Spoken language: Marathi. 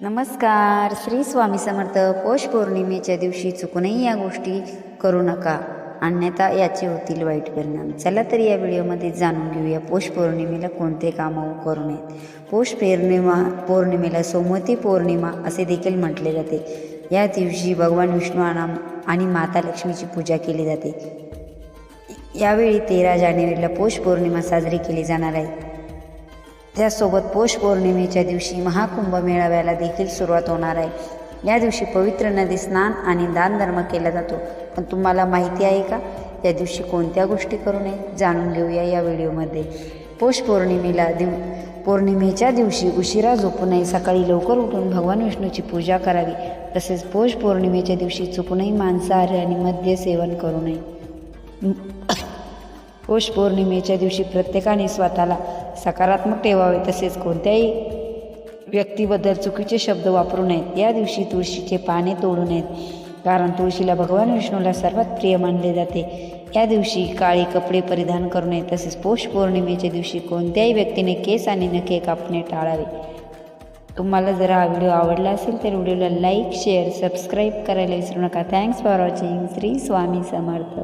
नमस्कार. श्री स्वामी समर्थ पौष पौर्णिमेच्या दिवशी चुकूनही या गोष्टी करू नका. अन्यथा याचे होतील वाईट परिणाम. चला तर या व्हिडिओमध्ये जाणून घेऊया पौष पौर्णिमेला कोणते कामं करू नयेत. पौष पौर्णिमा पौर्णिमेला सोमती पौर्णिमा असे देखील म्हटले जाते. या दिवशी भगवान विष्णू आणि माता लक्ष्मीची पूजा केली जाते. यावेळी तेरा जानेवारीला पौष पौर्णिमा साजरी केली जाणार आहे. त्यासोबत पौष पौर्णिमेच्या दिवशी महाकुंभ मेळाव्याला देखील सुरुवात होणार आहे. या दिवशी पवित्र नदी स्नान आणि दानधर्म केला जातो. पण तुम्हाला माहिती आहे का? या दिवशी कोणत्या गोष्टी करू नये? जाणून घेऊया या व्हिडिओमध्ये. पौष पौर्णिमेला दिव पौर्णिमेच्या दिवशी उशिरा झोपू नये सकाळी लवकर उठून भगवान विष्णूची पूजा करावी. तसेच पौष पौर्णिमेच्या दिवशी चुकूनही मांसाहार आणि मद्य सेवन करू नये. पौष पौर्णिमेच्या दिवशी प्रत्येकाने स्वतःला सकारात्मक ठेवावे तसेच कोणत्याही व्यक्तीबद्दल चुकीचे शब्द वापरू नयेत. या दिवशी तुळशीचे पाने तोडू नयेत कारण तुळशीला भगवान विष्णूला सर्वात प्रिय मानले जाते. या दिवशी काळे कपडे परिधान करू नये तसेच पौष पौर्णिमेच्या दिवशी कोणत्याही व्यक्तीने केस आणि नखे कापणे टाळावे. तुम्हाला जर हा व्हिडिओ आवडला असेल तर व्हिडिओला लाईक शेअर सबस्क्राईब करायला विसरू नका. Thanks for watching Shri Swami Samarth.